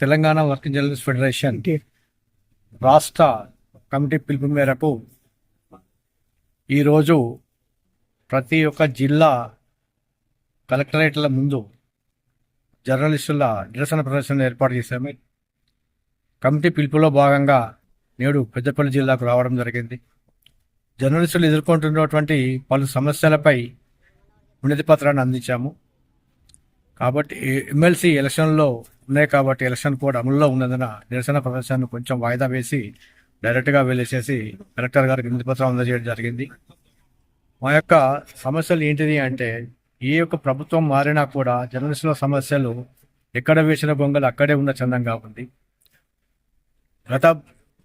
Telangana working journalist federation రాష్ట్ర committee పిలుపు మేరకు ఈరోజు ప్రతి ఒక్క జిల్లా కలెక్టరేట్ల ముందు జర్నలిస్టుల నిరసన ప్రదర్శన ఏర్పాటు చేశాము. కమిటీ పిలుపులో భాగంగా నేడు పెద్దపల్లి జిల్లాకు రావడం జరిగింది. జర్నలిస్టులు ఎదుర్కొంటున్నటువంటి పలు సమస్యలపై వినతి పత్రాన్ని అందించాము. కాబట్టి ఎమ్మెల్సీ ఎలక్షన్లో ఉన్నాయి కాబట్టి ఎలక్షన్ కోడ్ అమల్లో ఉన్నందున నిరసన ప్రదర్శనను కొంచెం వాయిదా వేసి డైరెక్ట్గా వెళ్ళేసేసి కలెక్టర్ గారికి వినతి పత్రం అందజేయడం జరిగింది. మా యొక్క సమస్యలు ఏంటిది అంటే ఏ యొక్క ప్రభుత్వం మారినా కూడా జర్నలిస్టుల సమస్యలు ఎక్కడ వేసిన గొంగలు అక్కడే ఉన్న చందంగా ఉంది. గత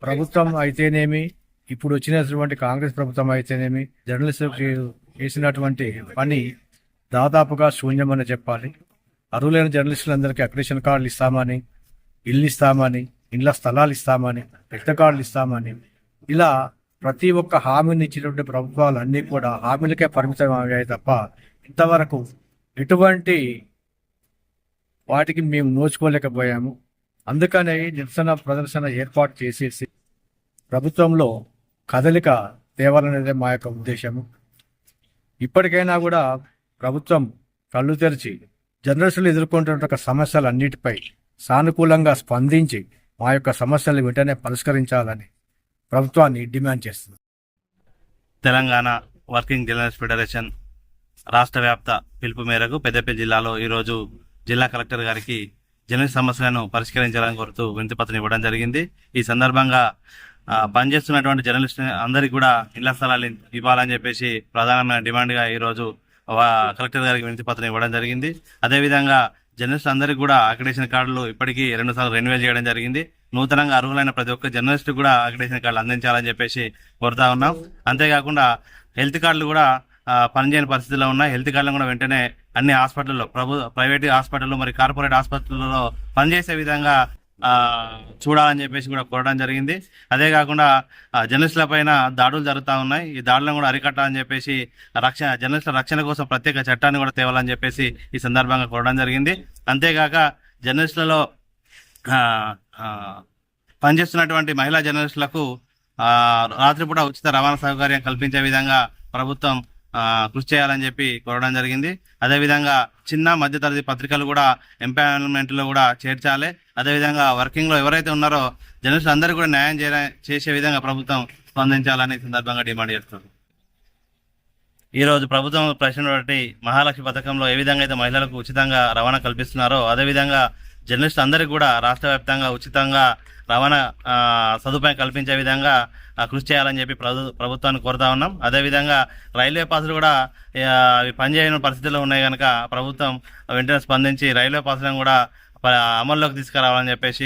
ప్రభుత్వం అయితేనేమి ఇప్పుడు వచ్చినటువంటి కాంగ్రెస్ ప్రభుత్వం అయితేనేమి జర్నలిస్టులకు చేసినటువంటి పని దాదాపుగా శూన్యమని చెప్పాలి. అర్హులైన జర్నలిస్టులందరికీ అక్రిడేషన్ కార్డులు ఇస్తామని ఇల్లు ఇస్తామని ఇండ్ల స్థలాలు ఇస్తామని పెద్ద కార్డులు ఇస్తామని ఇలా ప్రతి ఒక్క హామీని ఇచ్చినటువంటి ప్రభుత్వాలు అన్నీ కూడా హామీలకే పరిమితం అయ్యాయి తప్ప ఇంతవరకు ఎటువంటి వాటికి మేము నోచుకోలేకపోయాము. అందుకనే నిరసన ప్రదర్శన ఏర్పాటు చేసేసి ప్రభుత్వంలో కదలిక తేవాలనేదే మా యొక్క ఉద్దేశము. ఇప్పటికైనా కూడా ప్రభుత్వం కళ్ళు తెరిచి జర్నలిస్టులు ఎదుర్కొంటున్న సమస్యలన్నిటిపై సానుకూలంగా స్పందించి మా యొక్క సమస్యలు వెంటనే పరిష్కరించాలని ప్రభుత్వాన్ని డిమాండ్ చేస్తుంది తెలంగాణ వర్కింగ్ జర్నలిస్ట్ ఫెడరేషన్ రాష్ట్ర వ్యాప్త పిలుపు మేరకు పెద్దపల్లి జిల్లాలో ఈరోజు జిల్లా కలెక్టర్ గారికి జర్నలిస్ట్ సమస్యలను పరిష్కరించాలని కోరుతూ వినతిపత్రం ఇవ్వడం జరిగింది. ఈ సందర్భంగా పనిచేస్తున్నటువంటి జర్నలిస్ట్ అందరికీ కూడా ఇళ్ళ స్థలాలు ఇవ్వాలని చెప్పేసి ప్రధానమైన డిమాండ్గా ఈరోజు కలెక్టర్ గారికి వినతి పత్రం ఇవ్వడం జరిగింది. అదేవిధంగా జర్నలిస్ట్ అందరికీ కూడా అక్రిడేషన్ కార్డులు ఇప్పటికీ రెండు సార్లు రెన్యువల్ చేయడం జరిగింది. నూతనంగా అర్హులైన ప్రతి ఒక్క జర్నలిస్ట్ కూడా అక్రిడేషన్ కార్డులు అందించాలని చెప్పేసి కోరుతా ఉన్నాం. అంతేకాకుండా హెల్త్ కార్డులు కూడా పనిచేయని పరిస్థితిలో ఉన్నాయి. హెల్త్ కార్డులను కూడా వెంటనే అన్ని హాస్పిటల్లో ప్రభు ప్రైవేట్ హాస్పిటల్లో మరి కార్పొరేట్ హాస్పిటల్లో పనిచేసే విధంగా చూడాలని చెప్పేసి కూడా కోరడం జరిగింది. అదే కాకుండా జర్నలిస్టుల పైన దాడులు జరుగుతూ ఉన్నాయి. ఈ దాడులను కూడా అరికట్టాలని చెప్పేసి రక్షణ జర్నలిస్టుల రక్షణ కోసం ప్రత్యేక చట్టాన్ని కూడా తేవాలని చెప్పేసి ఈ సందర్భంగా కోరడం జరిగింది. అంతేకాక జర్నలిస్టులలో పనిచేస్తున్నటువంటి మహిళా జర్నలిస్టులకు రాత్రిపూట ఉచిత రవాణా సౌకర్యం కల్పించే విధంగా ప్రభుత్వం కృషి చేయాలని చెప్పి కోరడం జరిగింది. అదేవిధంగా చిన్న మధ్యతరగతి పత్రికలు కూడా ఎంపానల్మెంట్లో కూడా చేర్చాలి. అదేవిధంగా వర్కింగ్లో ఎవరైతే ఉన్నారో జర్నలిస్టులు అందరూ కూడా న్యాయం చేయ- చేసే విధంగా ప్రభుత్వం స్పందించాలని సందర్భంగా డిమాండ్ చేస్తుంది ఈరోజు ప్రభుత్వం ప్రభుత్వం ప్రశ్నటువంటి మహాలక్ష్మి పథకంలో ఏ విధంగా అయితే మహిళలకు ఉచితంగా రవాణా కల్పిస్తున్నారో అదేవిధంగా జర్నలిస్ట్ అందరికీ కూడా రాష్ట్ర వ్యాప్తంగా ఉచితంగా రవాణా సదుపాయం కల్పించే విధంగా కృషి చేయాలని చెప్పి ప్రభు ప్రభుత్వాన్ని కోరుతా ఉన్నాం. అదేవిధంగా రైల్వే పాసులు కూడా అవి పనిచేయని పరిస్థితుల్లో ఉన్నాయి కనుక ప్రభుత్వం వెంటనే స్పందించి రైల్వే పాసులను కూడా అమల్లోకి తీసుకురావాలని చెప్పేసి